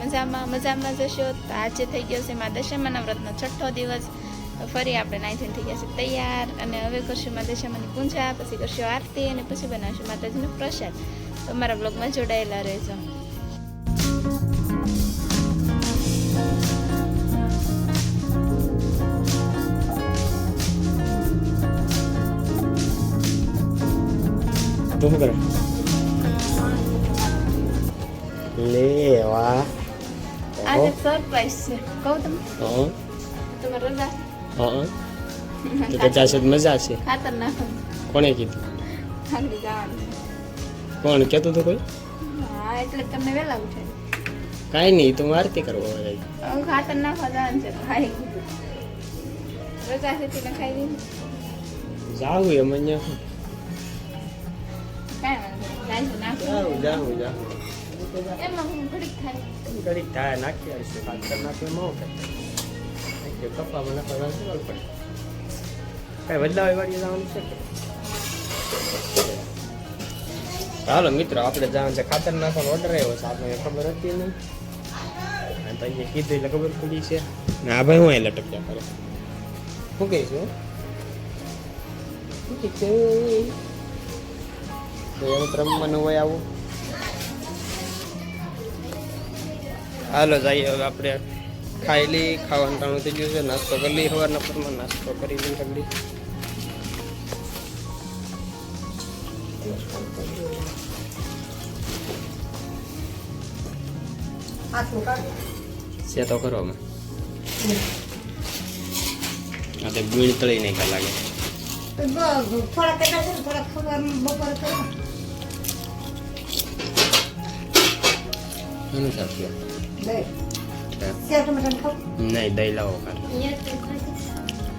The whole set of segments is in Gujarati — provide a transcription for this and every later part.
મજામાં? જશો તો આજે થઈ ગયો છે મા દશામાના વ્રતનો છઠ્ઠો દિવસ. ફરી આપણે નાઈથીને થઈ ગયા છે તૈયાર અને હવે કરશું મા દશામાની પૂજા, પછી કરશું આરતી અને પછી બનાવશું માતાજીનો પ્રસાદ. તો અમારા બ્લોગમાં જોડાયેલા રહેજો. તું શું કરે? લે વાહ. આજે સરપ્રાઈઝ છે. કહું તમે હા. તમારે રજા હા. તો તો જાશે મજા છે ખાતર નાખો કોણે કીધું? જવાનું. કોણ? કહેતું હતું કોઈ? હા એટલે તમને વહેલા ઉઠે કાંઈ નહીં તો આરતી કરવા જાય હવે ખાતર નાખવા જવાનું છે ખાઈ રજા છે તેને ખાઈ દઈને જાવું એમ અહીંયા. શું? કાંઈ વાંધો નહીં નાખું જાવું જાવું જાવું એમાં હું ઘડીક થાય નાખી આવીશું ખાતર નાખે એમાં કરતા કપ્પામાં નાખવા શું પડે કાંઈ બદલાવ વાળી જવાનું છે ચાલો મિત્રો આપણે જવાનું છે ખાતર નાખવાનો ઓર્ડર આવ્યો છે. આપણે ખબર હતી નહીં. અને તો અહીંયા કીધું એટલે ખબર પડી છે. ને આ ભાઈ હું અહીં લટક્યા કરે? શું કહીશું ઠીક છે? તો એમ રમવાનું હોય આવું. હાલો જઈએ હવે આપણે ખાઈ લઈ ખાવાનું ટાણું થઈ ગયું છે નાસ્તો કરી લઈએ સવારના પરમાં નાસ્તો કરી લઈ સગડી છે તો કરો અમે. આ તો બીણ તળી નહીં લાગે. થોડા પેટા છે થોડા ખબર બપોરે કરો. એનું સાચું દહીં. સેવ ટમેટાનું ખાવ. નહીં દહીં લાવો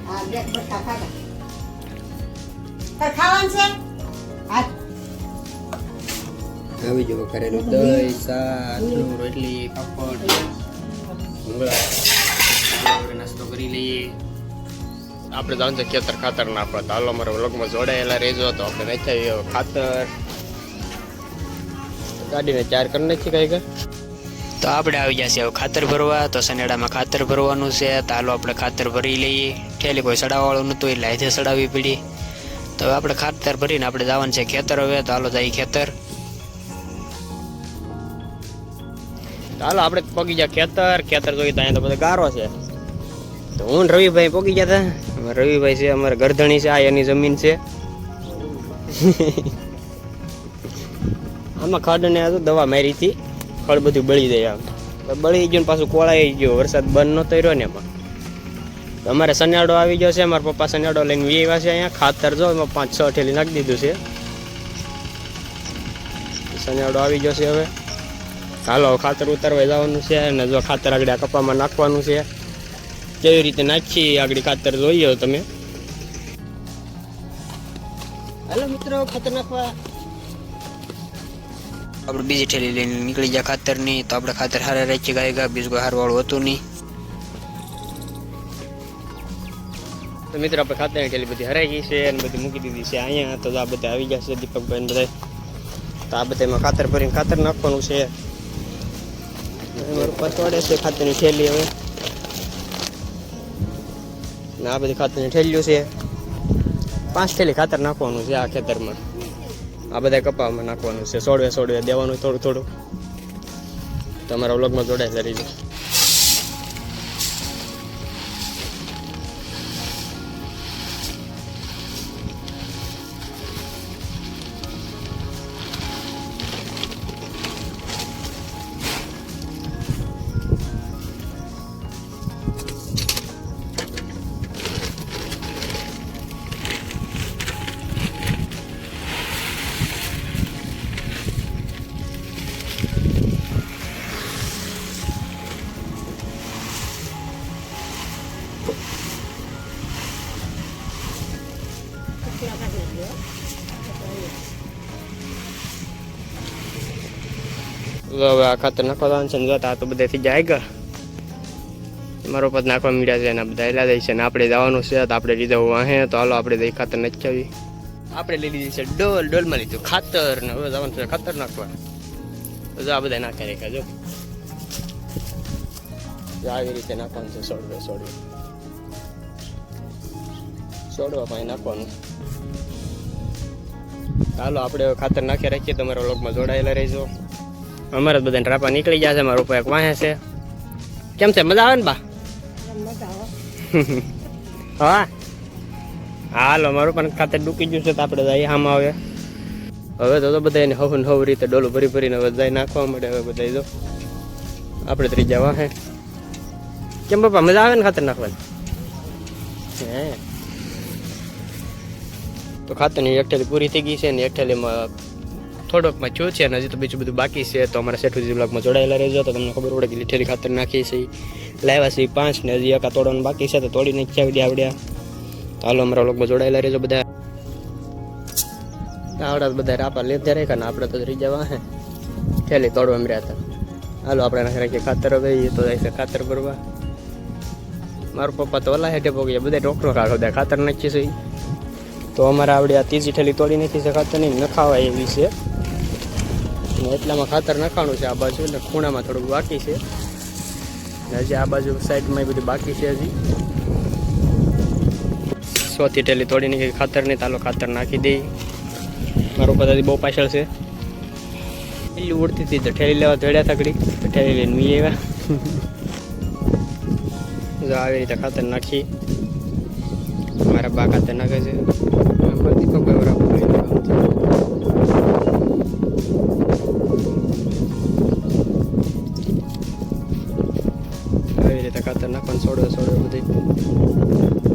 હા બે બટા ખાધા. ખાવાનું છે? હા. આવી જવો કરેલું દહીં શાક રોટલી પાપડ ભૂંગળા નાસ્તો કરી લઈએ. આપણે જાણ છે ખેતર ખાતર નાખવા તો. હાલો અમારા વ્લોગમાં જોડાયેલા રહેજો. તો આપણે નાખ્યા ખાતર. ગાડીને ચાર કરી નાખી કઈ કઈ તો આપણે આવી જશે હવે ખાતર ભરવા. તો સનેડામાં ખાતર ભરવાનું છે. તો હાલો આપણે ખાતર ભરી લઈએ. ઠેલી કોઈ સડાવવાળું નહોતું એટલે હાથે સડાવવી પડી. તો હવે આપણે ખાતર ભરીને આપણે જવાનું છે ખેતર હવે. તો હાલો જાય ખેતર. હાલો આપણે પગી ગયા ખેતર. ખેતર જોઈએ તો અહીંયા તો બધા ગારો છે. તો હું રવિભાઈ પગી ગયા હતા રવિભાઈ છે, અમારે ગરધણી છે, આ એની જમીન છે. આમાં ખડ ને દવા મારી હતી, ખડ બધું બળી જાય આમ. બળી ગયું પાછું કોળાઈ ગયો, વરસાદ બંધ નતો રહ્યો ને એમાં. અમારે સન્યાડો આવી ગયો છે મારા પપ્પા સન્યાડો લઈને વીવા છે અહીંયા. ખાતર જો, એમાં પાંચ છ ઠેલી નાખી દીધું છે. સન્યાડો આવી ગયો છે હવે. હાલો, ખાતર ઉતારવા જવાનું છે અને જો ખાતર આગળ કપામાં નાખવાનું છે. કેવી રીતે નાખી આગળ ખાતર જોઈએ તમે. હાલો મિત્રો ખાતર નાખવા. આપણે બીજી ઠેલી લઈને નીકળી ગયા ખાતરની તો આપણે ખાતર હારે રાખી ગાય ગયા બીજું કોઈ હારવાળું હતું નહીં. તો મિત્રો આપણે ખાતરની ઠેલી બધી હરાઈ ગઈ છે અને બધી મૂકી દીધી છે. અહીંયા તો આ બધા આવી ગયા છે દીપકભાઈ ને બધા તો આ બધા એમાં ખાતર ભરીને ખાતર નાખવાનું છે. મારું પછવાડે છે ખાતરની ઠેલી હવે. ને આ બધી ખાતરની ઠેલ્યું છે. પાંચ ઠેલી ખાતર નાખવાનું છે આ ખેતરમાં. આ બધા કપામાં નાખવાનું છે. સોડવે સોડવે દેવાનું થોડું થોડું. તમારા વ્લોગમાં જોડાયેલા રહીજો હવે આ ખાતર નાખવાનું છે ને આ તો બધેથી જાય ગયા મારો પદ નાખવા મીડ્યા છે અને બધા એલા દઈ છે ને આપણે જવાનું છે તો આપણે લીધા વાહે તો હાલો આપણે દઈ ખાતર નચાવી આપણે લઈ લીધી છે ડોલ, ડોલમાં લીધું ખાતર ને હવે જવાનું છે ખાતર નાખવા તો જો આ બધા નાખે રાખ્યા જો. આવી રીતે નાખવાનું છે, સોડવે સોડવે. સોડવા પાસે નાખવાનું. ચાલો આપણે ખાતર નાખી રાખીએ. તમારા લોકમાં જોડાયેલા રહીજો. અમારે જ બધાને રાપા નીકળી ગયા છે મારા એક વાહે છે. કેમ છે? મજા આવે ને બા? હા. હાલો મારું પણ ખાતર ડૂકી ગયું છે તો આપણે જઈએ આમાં આવે. હવે તો બધા એને હવ હવ રીતે ડોલું ભરી ભરીને હવે જાય નાખવા મળે હવે બધા જો. આપણે ત્રીજા વાહે. કેમ બાપા મજા આવે ને ખાતર નાખવાની? હે. તો ખાતરની એકઠેલી પૂરી થઈ ગઈ છે ને એક થેલીમાં થોડોકમાં થયું છે અને હજી તો બીજું બધું બાકી છે, તો અમારા શેઠુજી બ્લોગમાં જોડાયેલા રહેજો. તો તમને ખબર પડે કે લીઠેલી ખાતર નાખી છે. લાવ્યા છે પાંચ ને હજી એકા તોડવાનું બાકી છે, તો તોડી નાખી આવી આવડ્યા. તો હાલો અમારા બ્લોગમાં જોડાયેલા રહેજો બધા. આવડા બધા રાપા લેતા રહ્યા ને આપણે તો રહી જવા હે. થેલી તોડવા રહ્યા હતા. હાલો આપણે નાખી નાખીએ ખાતર હવે તો જાય છે ખાતર ભરવા. મારો પપ્પા તો ઓલા હેઠે પોગ્યા બધા ડોક્ટરો કાઢો બધા ખાતર નાખીએ છીએ તો અમારે આવડે આ ત્રીજી થેલી તોડી નાખી છે ખાતર નહીં નખાવાય એવી છે. એટલામાં ખાતર નાખવાનું છે આ બાજુ, એટલે ખૂણામાં થોડુંક બાકી છે. હજી આ બાજુ સાઈડમાં બધું બાકી છે હજી. સોથી ટેલી તોડીને કંઈ ખાતર નહીં તાલો ખાતર નાખી દઈ. મારો પદાથી બહુ પાછળ છે. એટલી ઉડતી હતી તો ઠેલી લેવા ધોડ્યા થકડી તો ઠેલી લઈને મી આવ્યા. જો આવી રીતે ખાતર નાખી. મારા બા ખાતર નાખે છે. ખબર બરાબર આવી રીતે ખાતર નાખવાનું છોડો છોડો બધી.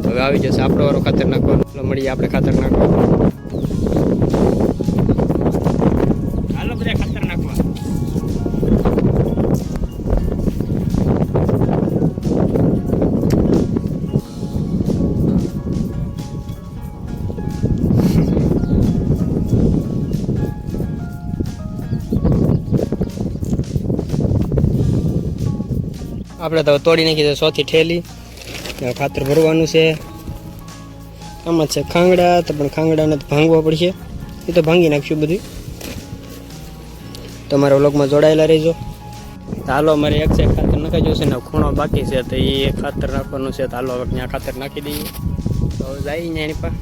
હવે આવી જશે, આપણો વાળો ખાતર નાખવાનું મળીએ આપણે ખાતર નાખવાનું આપણે તો તોડી નાખી છે સોથી ઠેલી. ખાતર ભરવાનું છે. આમાં છે ખાંગડા, તો પણ ખાંગડાને તો ભાંગવા પડશે. એ તો ભાંગી નાખશું બધું. તમારા વ્લોગમાં જોડાયેલા રહેજો. હાલો, અમારે એક સાઈડ ખાતર નખાઈ જશે ને ખૂણો બાકી છે, તો એ ખાતર નાખવાનું છે. તો હાલો, હવે ત્યાં ખાતર નાખી દઈએ. તો હવે જાય એની પાસે.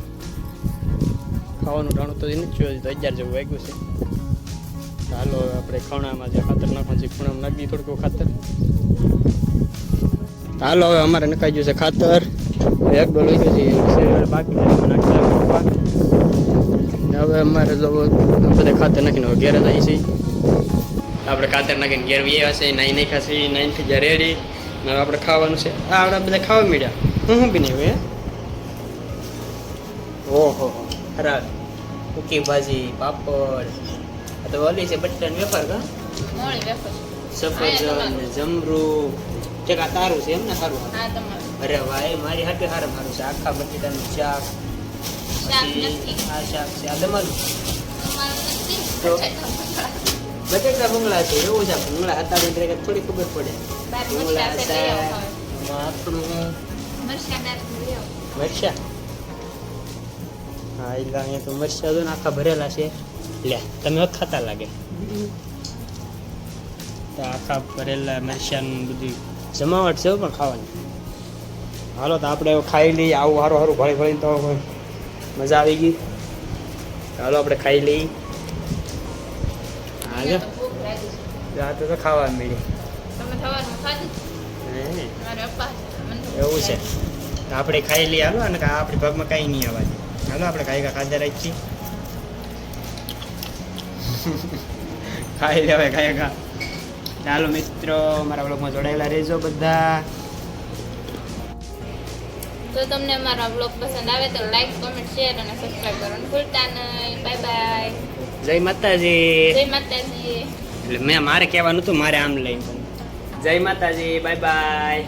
ખાવાનું ટાણું તો નથી જોયું તો અગિયાર જેવું વાગ્યું છે. હાલો આપણે ખાણામાં જે ખાતર નાખવાનું છે ખૂણામાં નાખી દઈએ થોડુંક ખાતર. હાલો હવે અમારે નખાઈ ગયું છે ખાતર. એક ડોલ લઈ છે બાકી હવે અમારે જો બધા ખાતર નાખીને હવે ઘેરે જાય છે. આપણે ખાતર નાખીને ઘેર વ્યા છે નાઈ નહીં ખાશે નાઈ થઈ જાય રેડી હવે આપણે ખાવાનું છે. આ આપણે બધા ખાવા મળ્યા હું શું બની હવે ઓહો ખરાબ. કુકી ભાજી પાપડ. આ તો ઓલી છે બટાટાની વેફર કા? સફરજન જમરૂ. ચક આ તારું છે એમ ને સારું હા તમારું. અરે ભાઈ મારી હાથે હારે મારું છે. આખા બટેટાનું શાક આ શાક છે. આ તમારું? તો બટેટા ભૂંગળા છે. એવું છે બંગલા હતા એટલે થોડી ખબર પડે. બંગલા છે આપણું મરચાં હા એટલે અહીંયા તો મરચા ને આખા ભરેલા છે. લે તમે ખાતા લાગે? તો આખા ભરેલા મરચાનું બધું જમાવટ છે પણ ખાવાની. હાલો તો આપણે ખાઈ લઈએ. આવું સારું સારું ભળી ભળીને તો મજા આવી ગઈ. ચાલો આપણે ખાઈ લઈએ. હાલો. રાતે તો ખાવા મળી એવું છે. તો આપણે ખાઈ લઈએ. હાલો અને આપણી પગમાં કાંઈ નહીં આવવાની હાલો આપણે ખાઈ ખાધા રાખીએ. ખાઈ લેવાય ખાઈ ખા ચાલો મિત્રો મારા બ્લોગમાં જોડાયેલા રહેજો બધા. તો તમને મારા બ્લોગ પસંદ આવે તો લાઈક કોમેન્ટ શેર અને સબસ્ક્રાઇબ કરવાનું ભૂલતા નહીં. બાય બાય જય માતાજી. જય માતાજી. એટલે મેં મારે કહેવાનું હતું મારે આમ લઈને. જય માતાજી બાય બાય